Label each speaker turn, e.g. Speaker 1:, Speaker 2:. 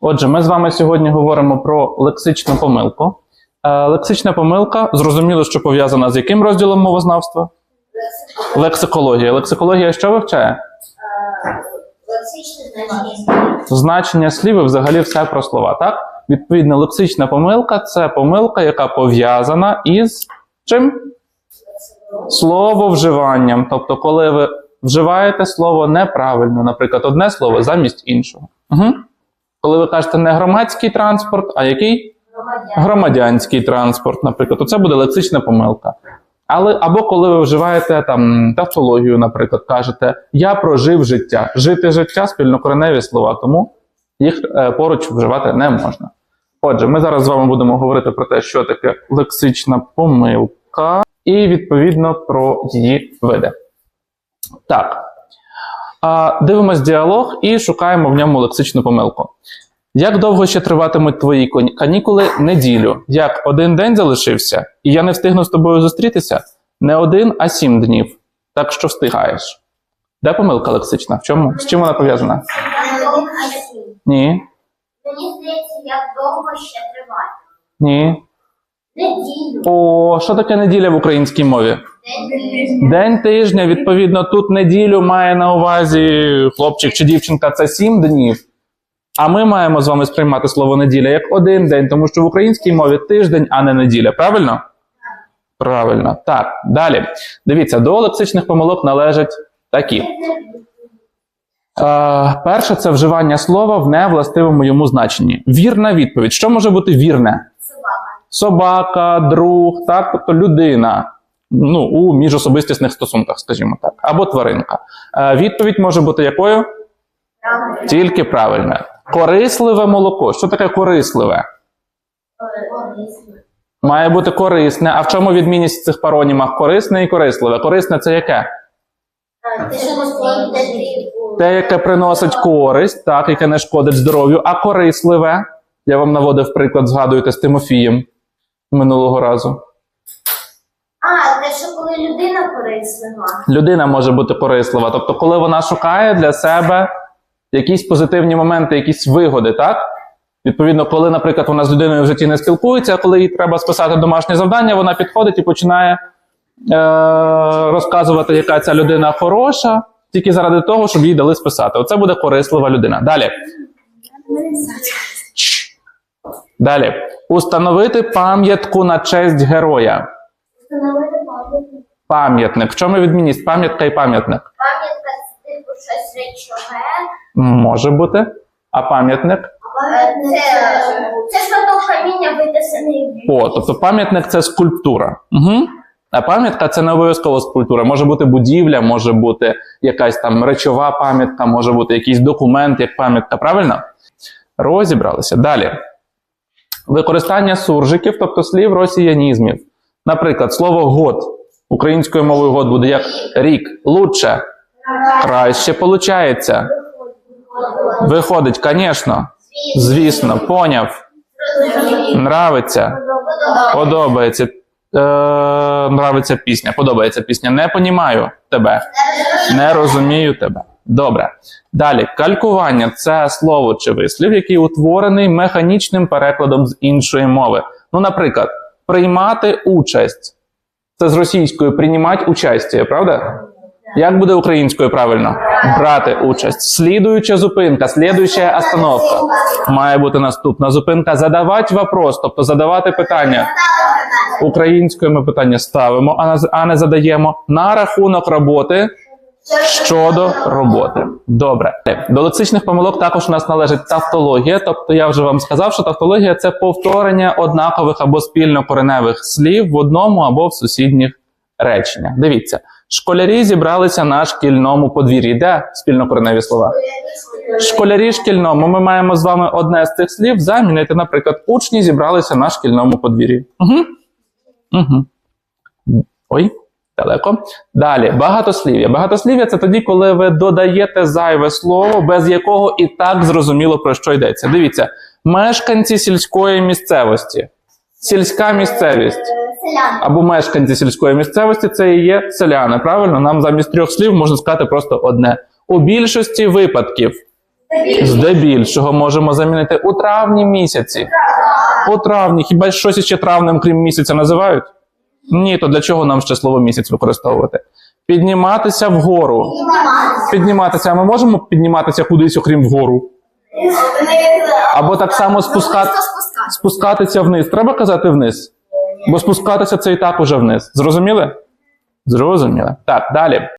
Speaker 1: Отже, ми з вами сьогодні говоримо про лексичну помилку. Е, Лексична помилка, зрозуміло, що пов'язана з яким розділом мовознавства? Лексикологія. Лексикологія що вивчає?
Speaker 2: Лексичне значення. слів.
Speaker 1: Значення слів і взагалі все про слова, так? Відповідно, лексична помилка це помилка, яка пов'язана із чим? Слововживанням. Тобто, коли ви вживаєте слово неправильно, наприклад, одне слово замість іншого. Угу. Коли ви кажете не громадський транспорт, а який?
Speaker 2: Громадян.
Speaker 1: громадянський транспорт, наприклад, то це буде лексична помилка. Але або коли ви вживаєте там тавтологію, наприклад, кажете Я прожив життя. Жити життя спільнокореневі слова, тому їх е, поруч вживати не можна. Отже, ми зараз з вами будемо говорити про те, що таке лексична помилка, і відповідно про її види. Так. А, дивимось діалог і шукаємо в ньому лексичну помилку. Як довго ще триватимуть твої канікули? Неділю. Як один день залишився, і я не встигну з тобою зустрітися? Не один, а сім днів. Так що встигаєш. Де помилка лексична? В чому? З чим вона пов'язана? Ні.
Speaker 2: Мені здається, як довго ще триває.
Speaker 1: Ні.
Speaker 2: Неділю.
Speaker 1: О, що таке неділя в українській мові?
Speaker 2: День тижня.
Speaker 1: Відповідно, тут неділю має на увазі хлопчик чи дівчинка це сім днів. А ми маємо з вами сприймати слово неділя як один день, тому що в українській мові тиждень, а не неділя. Правильно? Правильно. Так, далі. Дивіться, до лексичних помилок належать такі. Е, перше це вживання слова в невластивому йому значенні. Вірна відповідь. Що може бути вірне?
Speaker 2: Собака.
Speaker 1: собака, друг, так, тобто людина. Ну, у міжособистісних стосунках, скажімо так, або тваринка. Е, відповідь може бути якою? Тільки правильна. Корисливе молоко. Що таке корисливе? Має бути корисне. А в чому відмінність в цих паронімах? Корисне і корисливе. Корисне це яке?
Speaker 2: Ти
Speaker 1: Те, яке приносить користь, так, яке не шкодить здоров'ю, а корисливе. Я вам наводив приклад, згадуєте з Тимофієм минулого разу.
Speaker 2: А, що коли людина корислива.
Speaker 1: людина може бути корислива. Тобто, коли вона шукає для себе якісь позитивні моменти, якісь вигоди, так? Відповідно, коли, наприклад, вона з людиною в житті не спілкується, а коли їй треба списати домашнє завдання, вона підходить і починає е- розказувати, яка ця людина хороша, тільки заради того, щоб їй дали списати. Оце буде корислива людина. Далі. Далі. Установити пам'ятку на честь героя.
Speaker 2: Пам'ятник.
Speaker 1: Пам'ятник. В чому відмінність? Пам'ятка і пам'ятник.
Speaker 2: Пам'ятка це типу щось речове.
Speaker 1: Може бути. А пам'ятник?
Speaker 2: Це, це шматок каміння витисаний
Speaker 1: О, тобто пам'ятник це скульптура. Угу. А пам'ятка це не обов'язково скульптура. Може бути будівля, може бути якась там речова пам'ятка, може бути якийсь документ як пам'ятка. Правильно? Розібралися. Далі. Використання суржиків, тобто слів росіянізмів. Наприклад, слово год. Українською мовою год буде як рік. Лучше. Краще получається. Виходить, звісно. Звісно, поняв. Нравиться. Подобається. Е, нравиться пісня. Подобається пісня. Не понімаю тебе. Не розумію тебе. Добре. Далі. Калькування це слово чи вислів, який утворений механічним перекладом з іншої мови. Ну, наприклад, приймати участь. Це з російською приймати участя, правда? Як буде українською правильно? Брати участь. Слідуюча зупинка, слідуюча остановка. Має бути наступна зупинка. Задавати вопрос, тобто задавати питання. Українською ми питання ставимо, а не задаємо на рахунок роботи щодо роботи. Добре. До лексичних помилок також у нас належить тавтологія. Тобто я вже вам сказав, що тавтологія це повторення однакових або спільнокореневих слів в одному або в сусідніх реченнях. Дивіться, школярі зібралися на шкільному подвір'ї. Де спільнокореневі слова? Школярі шкільному. Ми маємо з вами одне з цих слів замінити, наприклад, учні зібралися на шкільному подвір'ї. Угу. Угу. Ой, далеко. Далі, багатослів'я. Багатослів'я це тоді, коли ви додаєте зайве слово, без якого і так зрозуміло про що йдеться. Дивіться, мешканці сільської місцевості. Сільська місцевість або мешканці сільської місцевості це і є селяни. Правильно? Нам замість трьох слів можна сказати просто одне. У більшості випадків Здебільшого можемо замінити у травні місяці. У травні. Хіба щось ще травнем, крім місяця, називають? Ні, то для чого нам ще слово місяць використовувати? Підніматися вгору. Підніматися. А ми можемо підніматися кудись, окрім вгору? Або так само спускати, спускатися вниз. Треба казати вниз? Бо спускатися це і так уже вниз. Зрозуміли? Зрозуміли. Так, далі.